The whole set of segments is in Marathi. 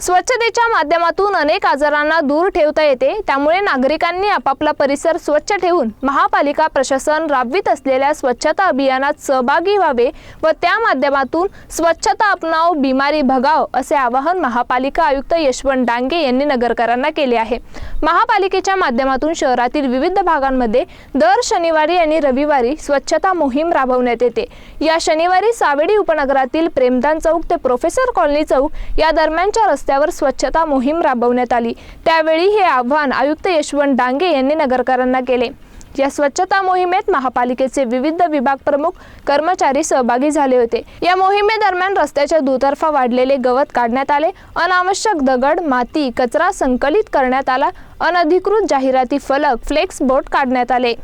स्वच्छतेच्या माध्यमातून अनेक आजारांना दूर ठेवता येते. त्यामुळे नागरिकांनी आपापला परिसर स्वच्छ ठेवून महापालिका प्रशासन राबवित असलेल्या स्वच्छता अभियानात सहभागी व्हावे व त्या माध्यमातून स्वच्छता अपनाव बिमारी भगाव असे आवाहन महापालिका आयुक्त यशवंत डांगे यांनी नगरकरांना केले आहे. महापालिकेच्या माध्यमातून शहरातील विविध भागांमध्ये दर शनिवारी आणि रविवारी स्वच्छता मोहीम राबवण्यात येते. या शनिवारी सावेडी उपनगरातील प्रेमदान चौक ते प्रोफेसर कॉलनी चौक या दरम्यानच्या रस्त्यावर स्वच्छता मोहीम राबवण्यात आली. त्यावेळी हे आव्हान आयुक्त यशवंत डांगे यांनी नगरकरांना केले. या स्वच्छता मोहिमेत महापालिकेचे विविध विभाग प्रमुख कर्मचारी सहभागी झाले होते. या मोहिमेदरम्यान रस्त्याच्या दुतर्फा वाढलेले गवत काढण्यात आले. अनावश्यक दगड माती कचरा संकलित करण्यात आला. अनधिकृत जाहिराती फलक फ्लेक्स बोर्ड काढण्यात आले.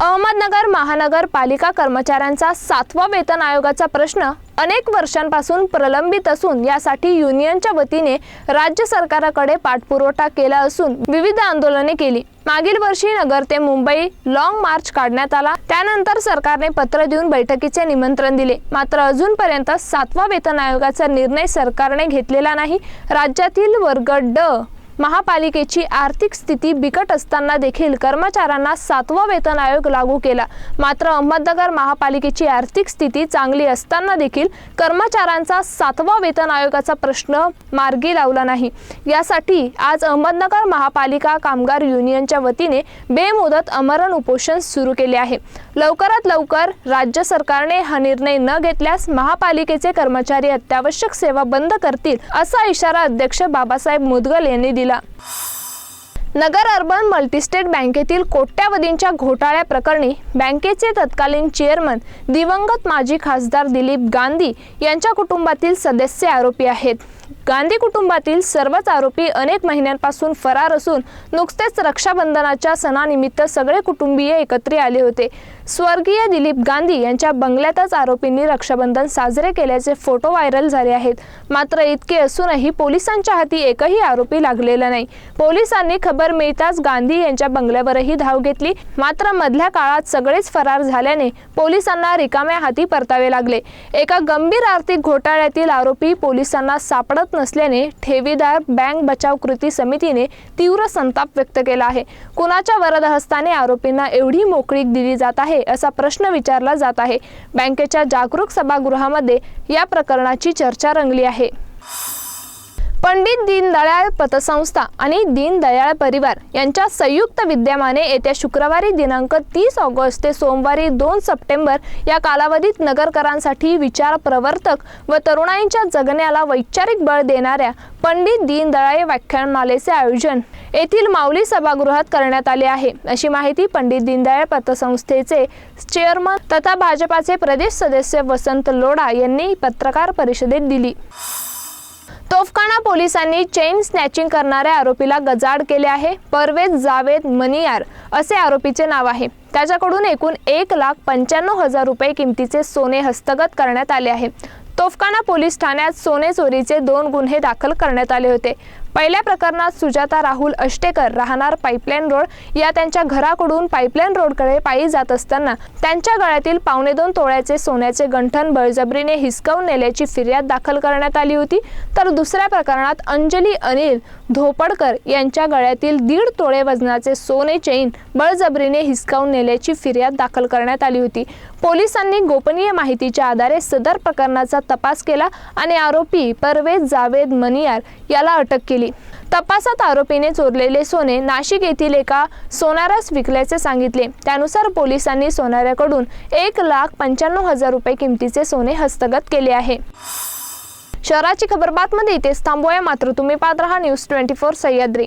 अहमदनगर महानगरपालिका कर्मचाऱ्यांचा सातवा वेतन आयोगाचा प्रश्न अनेक वर्षांपासून प्रलंबित असून यासाठी युनियनच्या वतीने राज्य सरकारकडे पाठपुरवठा केला असून विविध आंदोलने केली. मागील वर्षी नगर ते मुंबई लॉंग मार्च काढण्यात आला. त्यानंतर सरकारने पत्र देऊन बैठकीचे निमंत्रण दिले. मात्र अजूनपर्यंत सातवा वेतन आयोगाचा निर्णय सरकारने घेतलेला नाही. राज्यातील वर्ग ड महापालिकेची आर्थिक स्थिती बिकट असताना देखील कर्मचाऱ्यांना सातवा वेतन आयोग लागू केला. मात्र अहमदनगर महापालिकेची आर्थिक स्थिती चांगली असताना देखील कर्मचाऱ्यांचा सातवा वेतन आयोगाचा प्रश्न मार्गी लावला नाही. यासाठी आज अहमदनगर महापालिका कामगार युनियनच्या वतीने बेमुदत अमरण उपोषण सुरू केले आहे. लवकरात लवकर राज्य सरकारने हा निर्णय न घेतल्यास महापालिकेचे कर्मचारी अत्यावश्यक सेवा बंद करतील असा इशारा अध्यक्ष बाबासाहेब मुदगल यांनी दिला. नगर अर्बन मल्टीस्टेट बँकेतील कोट्यावधींच्या घोटाळ्या प्रकरणी बँकेचे तत्कालीन चेअरमन दिवंगत माजी खासदार दिलीप गांधी यांच्या कुटुंबातील सदस्य आरोपी आहेत. गांधी कुटुंबातील सर्वच आरोपी अनेक महिन्यांपासून फरार असून नुकतेच रक्षाबंधनाच्या सणानिमित्त सगळे कुटुंबीय एकत्र आले होते. स्वर्गीय दिलीप गांधी यांच्या बंगल्यातच आरोपींनी रक्षाबंधन साजरे केल्याचे फोटो व्हायरल झाले आहेत. मात्र इतके असूनही पोलिसांच्या हाती एकही आरोपी लागलेला नाही. पोलिसांनी खबर मिळताच गांधी यांच्या बंगल्यावरही धाव घेतली. मात्र मधल्या काळात सगळेच फरार झाल्याने पोलिसांना रिकाम्या हाती परतावे लागले. एका गंभीर आर्थिक घोटाळ्यातील आरोपी पोलिसांना सापडत नसल्याने ठेवीदार बँक बचाव कृती समितीने तीव्र संताप व्यक्त केला आहे. कुणाच्या वरदहस्ताने आरोपींना एवढी मोकळीक दिली जात आहे असा प्रश्न विचारला जात आहे. बँकेच्या जागरूक सभागृहामध्ये या प्रकरणाची चर्चा रंगली आहे. पंडित दीनदयाळ पतसंस्था आणि दीनदयाळ परिवार यांच्या संयुक्त विद्यमाने येत्या शुक्रवारी दिनांक तीस ऑगस्ट ते सोमवारी दोन सप्टेंबर या कालावधीत नगरकरांसाठी विचार प्रवर्तक व तरुणाईंच्या जगण्याला वैचारिक बळ देणाऱ्या पंडित दीनदयाळ व्याख्यानमालेचे आयोजन येथील माऊली सभागृहात करण्यात आले आहे. अशी माहिती पंडित दीनदयाळ पतसंस्थेचे चेअरमन तथा भाजपाचे प्रदेश सदस्य वसंत लोढा यांनी पत्रकार परिषदेत दिली. तोफखाना पोलिसांनी चेन स्नॅचिंग करणाऱ्या आरोपीला गजाड केले आहे. परवेज जावेद मनियार असे आरोपीचे नाव आहे. त्याच्याकडून एकूण एक लाख पंच्याण्णव हजार रुपये किमतीचे सोने हस्तगत करण्यात आले आहे. तोफखाना पोलीस ठाण्यात सोने चोरीचे दोन गुन्हे दाखल करण्यात आले होते. पहिल्या प्रकरणात सुजाता राहुल अष्टेकर राहणार पाईपलाईन रोड या त्यांच्या घराकडून पाईपलाईन रोडकडे पायी जात असताना त्यांच्या गळ्यातील पावणे दोन तोळ्याचे सोन्याचे गंठन बळजबरीने हिसकावून नेल्याची फिर्याद दाखल करण्यात आली होती. तर दुसऱ्या प्रकरणात अंजली अनिल धोपडकर यांच्या गळ्यातील दीड तोळे वजनाचे सोने चेन बळजबरीने हिसकावून नेल्याची फिर्याद दाखल करण्यात आली होती. पोलिसांनी गोपनीय माहितीच्या आधारे सदर प्रकरणाचा तपास केला आणि आरोपी परवेज जावेद मनियार याला अटक केली. केली. तपासात आरोपीने चोरलेले सोने नाशिक येथील एका सोनारास विकल्याचे सांगितले. त्यानुसार पोलिसांनी सोनाऱ्याकडून एक लाख पंच्याण्णव हजार रुपये किमतीचे सोने हस्तगत केले आहे. शहराची खबर बातमध्ये इथेच थांबूया. मात्र तुम्ही पाहत रहा न्यूज ट्वेंटी फोर सह्याद्री.